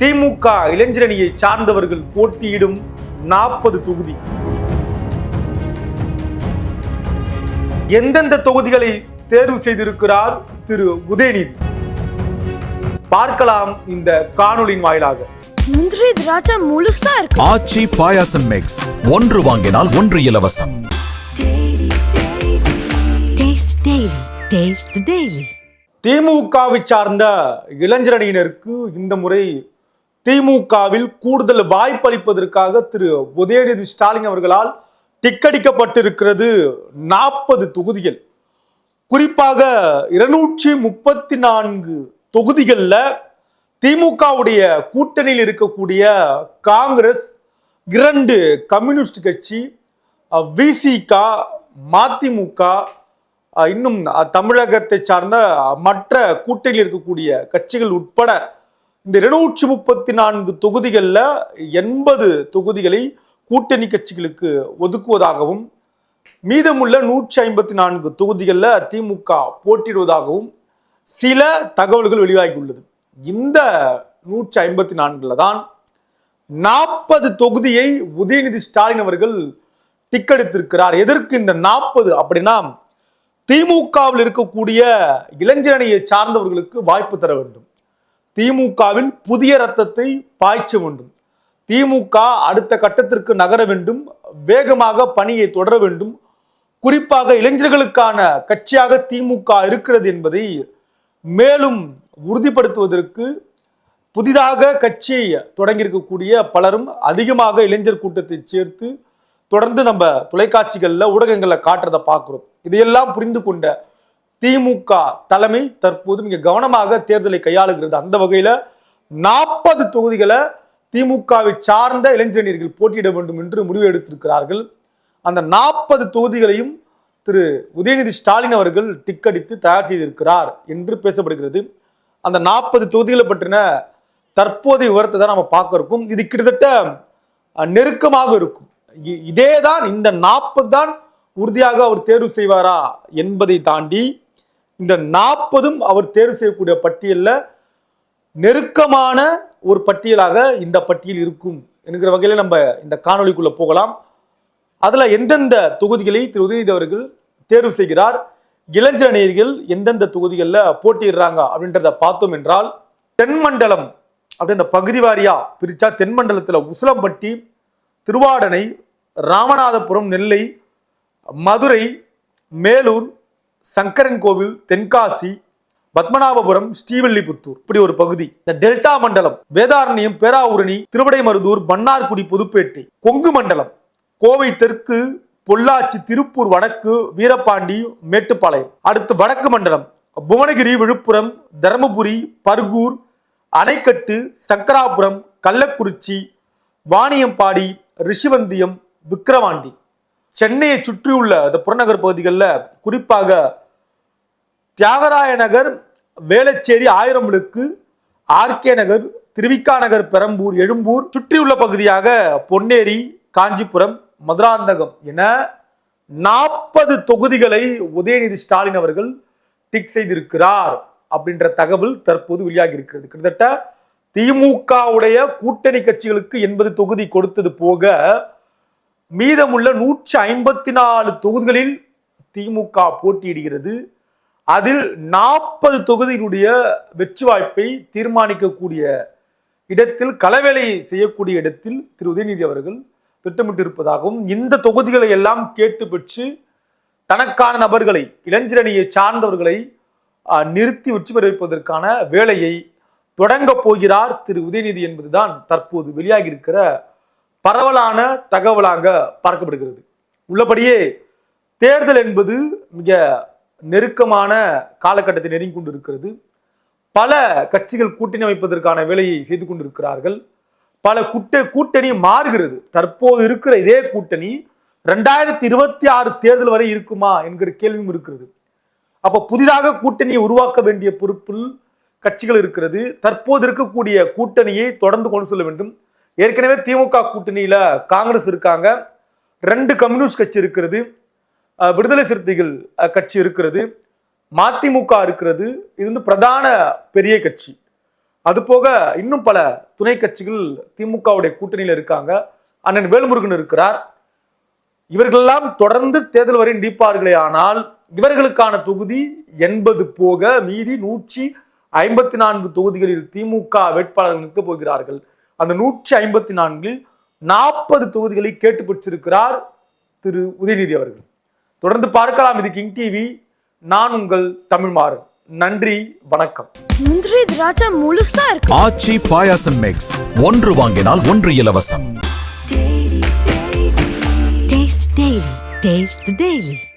திமுக இளைஞரணியை சார்ந்தவர்கள் போட்டியிடும் நாற்பது தொகுதி. எந்தெந்த தொகுதிகளை தேர்வு செய்திருக்கிறார் திரு உதயநிதி? பார்க்கலாம் இந்த காணொளியின் வாயிலாக. முந்திரி திராட்சை முழுசா இருக்கு. ஆச்சி பாயாசம் மிக்ஸ் ஒன்று வாங்கினால் ஒன்று இலவசம். Taste Daily. Taste the Daily. திமுகவை சார்ந்த இளைஞரணியினருக்கு இந்த முறை திமுகவில் கூடுதல் வாய்ப்பளிப்பதற்காக திரு உதயநிதி ஸ்டாலின் அவர்களால் டிக்கடிக்கப்பட்டிருக்கிறது நாற்பது தொகுதிகள். குறிப்பாக இருநூற்றி முப்பத்தி நான்கு தொகுதிகளில் திமுகவுடைய கூட்டணியில் இருக்கக்கூடிய காங்கிரஸ் இரண்டு கம்யூனிஸ்ட் கட்சி விசிக மதிமுக இன்னும் தமிழகத்தை சார்ந்த மற்ற கூட்டணியில் இருக்கக்கூடிய கட்சிகள் உட்பட இந்த இருநூற்றி முப்பத்தி நான்கு தொகுதிகளில் எண்பது தொகுதிகளை கூட்டணி கட்சிகளுக்கு ஒதுக்குவதாகவும் மீதமுள்ள நூற்றி ஐம்பத்தி நான்கு தொகுதிகளில் திமுக போட்டிடுவதாகவும் சில தகவல்கள் வெளியாகியுள்ளது. இந்த நூற்றி ஐம்பத்தி நான்குல தான் நாற்பது தொகுதியை உதயநிதி ஸ்டாலின் அவர்கள் டிக்கெடுத்திருக்கிறார் எதற்கு இந்த நாற்பது அப்படின்னா திமுகவில் இருக்கக்கூடிய இளைஞரணியை சார்ந்தவர்களுக்கு வாய்ப்பு தர வேண்டும். திமுகவில் புதிய ரத்தத்தை பாய்ச்ச வேண்டும். திமுக அடுத்த கட்டத்திற்கு நகர வேண்டும். வேகமாக பணியை தொடர வேண்டும். குறிப்பாக இளைஞர்களுக்கான கட்சியாக திமுக இருக்கிறது என்பதை மேலும் உறுதிப்படுத்துவதற்கு புதிதாக கட்சியை தொடங்கியிருக்கக்கூடிய பலரும் அதிகமாக இளைஞர் கூட்டத்தை சேர்த்து தொடர்ந்து நம்ம தொலைக்காட்சிகளில் ஊடகங்களில் காட்டுறதை பார்க்குறோம். இதையெல்லாம் புரிந்து கொண்ட திமுக தலைமை தற்போது மிக கவனமாக தேர்தலை கையாளுகிறது. அந்த வகையில் நாற்பது தொகுதிகளை திமுகவை சார்ந்த இளைஞரணியர்கள் போட்டியிட வேண்டும் என்று முடிவு எடுத்திருக்கிறார்கள் அந்த நாற்பது தொகுதிகளையும் திரு உதயநிதி ஸ்டாலின் அவர்கள் டிக்கடித்து தயார் செய்திருக்கிறார் என்று பேசப்படுகிறது. அந்த நாற்பது தொகுதிகளை பற்றின தற்போதைய விவரத்தை தான் நம்ம பார்க்க இருக்கும். இது கிட்டத்தட்ட நெருக்கமாக இருக்கும். இதே தான் இந்த நாற்பது தான் உறுதியாக அவர் தேர்வு செய்வாரா என்பதை தாண்டி இந்த நாற்பதும் அவர் தேர்வு செய்யக்கூடிய பட்டியலில் நெருக்கமான ஒரு பட்டியலாக இந்த பட்டியல் இருக்கும் என்கிற வகையில் நம்ம இந்த காணொலிக்குள்ளே போகலாம். அதில் எந்தெந்த தொகுதிகளை திரு உதயநிதி அவர்கள் தேர்வு செய்கிறார் இளைஞரணியர்கள் எந்தெந்த தொகுதிகளில் போட்டியிடுறாங்க அப்படின்றத பார்த்தோம் என்றால் தென்மண்டலம் அப்படி அந்த பகுதி வாரியாக பிரித்தா தென்மண்டலத்தில் உசிலம்பட்டி திருவாடனை ராமநாதபுரம் நெல்லை மதுரை மேலூர் சங்கரன் கோவில் தென்காசி பத்மநாபபுரம் ஸ்ரீவில்லிபுத்தூர். இப்படி ஒரு பகுதி. இந்த டெல்டா மண்டலம் வேதாரண்யம் பேராவூரணி திருவடைமருதூர் மன்னார்குடி புதுப்பேட்டை கொங்கு மண்டலம். கோவை தெற்கு பொள்ளாச்சி திருப்பூர் வடக்கு வீரபாண்டி மேட்டுப்பாளையம். அடுத்து வடக்கு மண்டலம் புவனகிரி விழுப்புரம் தருமபுரி பர்கூர் அணைக்கட்டு சங்கராபுரம் கள்ளக்குறிச்சி வாணியம்பாடி ரிஷிவந்தியம் விக்கிரவாண்டி. சென்னையை சுற்றியுள்ள இந்த புறநகர் பகுதிகளில் குறிப்பாக தியாகராய நகர் வேளச்சேரி ஆயிரம் ஆர்கே நகர் திருவிக்கா நகர் பெரம்பூர் எழும்பூர் சுற்றியுள்ள பகுதியாக பொன்னேரி காஞ்சிபுரம் மதுராந்தகம் என நாற்பது தொகுதிகளை உதயநிதி ஸ்டாலின் அவர்கள் டிக் செய்திருக்கிறார் அப்படின்ற தகவல் தற்போது வெளியாகி இருக்கிறது. கிட்டத்தட்ட திமுகவுடைய கூட்டணி கட்சிகளுக்கு எண்பது தொகுதி கொடுத்தது போக மீதமுள்ள நூற்றி ஐம்பத்தி நாலு தொகுதிகளில் திமுக போட்டியிடுகிறது. அதில் நாற்பது தொகுதியினுடைய வெற்றி வாய்ப்பை தீர்மானிக்கக்கூடிய இடத்தில் களவேலை செய்யக்கூடிய இடத்தில் திரு. உதயநிதி அவர்கள் திட்டமிட்டிருப்பதாகவும் இந்த தொகுதிகளை எல்லாம் கேட்டு பெற்று தனக்கான நபர்களை இளைஞரணியை சார்ந்தவர்களை நிறுத்தி வெற்றி பெற வைப்பதற்கான வேலையை தொடங்க போகிறார் திரு. உதயநிதி என்பதுதான் தற்போது வெளியாகி இருக்கிற பரவலான தகவலாக பார்க்கப்படுகிறது உள்ளபடியே தேர்தல் என்பது மிக நெருக்கமான காலகட்டத்தை நெருங்கி கொண்டிருக்கிறது. பல கட்சிகள் கூட்டணி அமைப்பதற்கான வேலையை செய்து கொண்டிருக்கிறார்கள். பல கூட்ட கூட்டணி மாறுகிறது. தற்போது இருக்கிற இதே கூட்டணி ரெண்டாயிரத்தி இருபத்தி ஆறு தேர்தல் வரை இருக்குமா என்கிற கேள்வியும் இருக்கிறது. அப்போ புதிதாக கூட்டணியை உருவாக்க வேண்டிய பொறுப்பில் கட்சிகள் இருக்கிறது. தற்போது இருக்கக்கூடிய கூட்டணியை தொடர்ந்து கொண்டு செல்ல வேண்டும். ஏற்கனவே திமுக கூட்டணியில் காங்கிரஸ் இருக்காங்க. ரெண்டு கம்யூனிஸ்ட் கட்சி இருக்கிறது. விடுதலை சிறுத்தைகள் கட்சி இருக்கிறது. மதிமுக இருக்கிறது. இது வந்து பிரதான பெரிய கட்சி. அது போக இன்னும் பல துணை கட்சிகள் திமுகவுடைய கூட்டணியில் இருக்காங்க. அண்ணன் வேல்முருகன் இருக்கிறார். இவர்களெல்லாம் தொடர்ந்து தேர்தல் வரை நீப்பார்களே ஆனால் இவர்களுக்கான தொகுதி எண்பது போக மீதி நூற்றி ஐம்பத்தி நான்கு தொகுதிகளில் திமுக வேட்பாளர்கள் நிற்கப் போகிறார்கள். அந்த நூற்றி ஐம்பத்தி நான்கில் நாற்பது தொகுதிகளை கேட்டு பெற்றிருக்கிறார் திரு உதயநிதி அவர்கள். தொடர்ந்து பார்க்கலாம். இது கிங் டிவி. நான் உங்கள் தமிழ்மாறன் நன்றி வணக்கம். முந்திரி திராட்சை முழுசா இருக்கு. ஆச்சி பாயாசம் மிக்ஸ் ஒன்று வாங்கினால் ஒன்று இலவசம். Taste